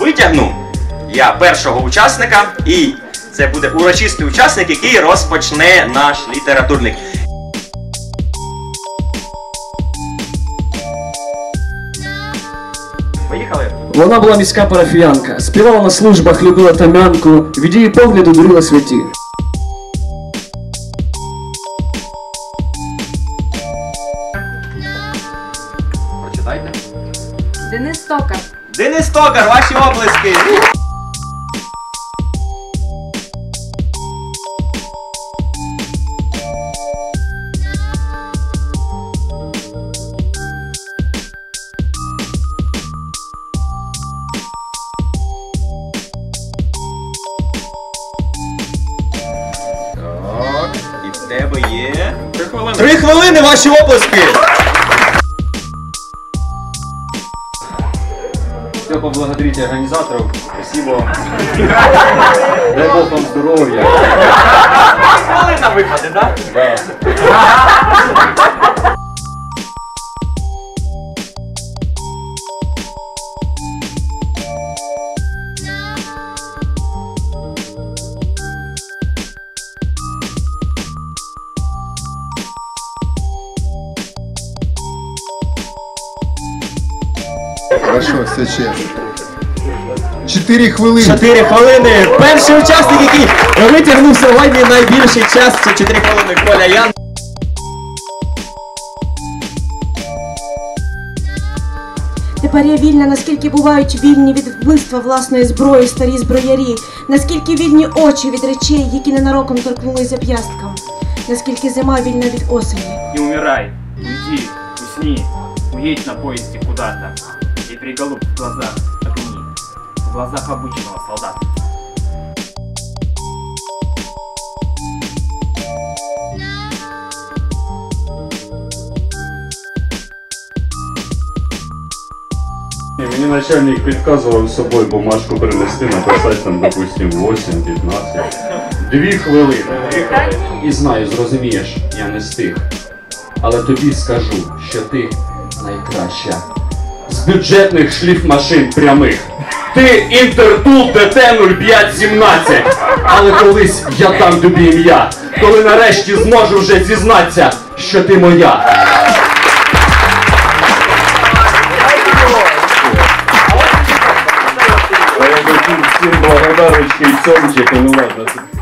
витягну я першого учасника, і це буде урочистий учасник, який розпочне наш літературник. Поїхали! Вона була міська парафіянка, співала на службах, любила тамянку, від її погляду дурила святі. Прочитайте. Денис Токар. Денис Токар, ваші оплески! Так, і в тебе є. Три хвилини. Три хвилини ваші оплески! Все, поблагодарите организаторов. Спасибо. Дай Бог вам здоровья. Да. Хорошо, все чесно. Чотири хвилини. Чотири хвилини. Перший учасник, який витягнув сьогодні найбільший час, це 4 хвилини Коля Ян. Тепер я вільна, наскільки бувають вільні від вбивства власної зброї старі зброярі, наскільки вільні очі від речей, які ненароком торкнулись зап'ясткам, наскільки зима вільна від осені. Не умирай, уйди, усни, уедь на поезде куда-то и приголубь в глазах огни, в глазах обычного солдата. Мені начальник підказував з собою бумажку принести, написати там, допустим, 8, 15. Дві хвилини. І знаю, зрозумієш, я не стиг. Але тобі скажу, що ти найкраща. З бюджетних шліфмашин прямих. Ти Інтертул ДТ-0517. Але колись я дам тобі ім'я, коли нарешті зможу вже зізнатися, що ти моя. Всем благодарочкой, ну ладно.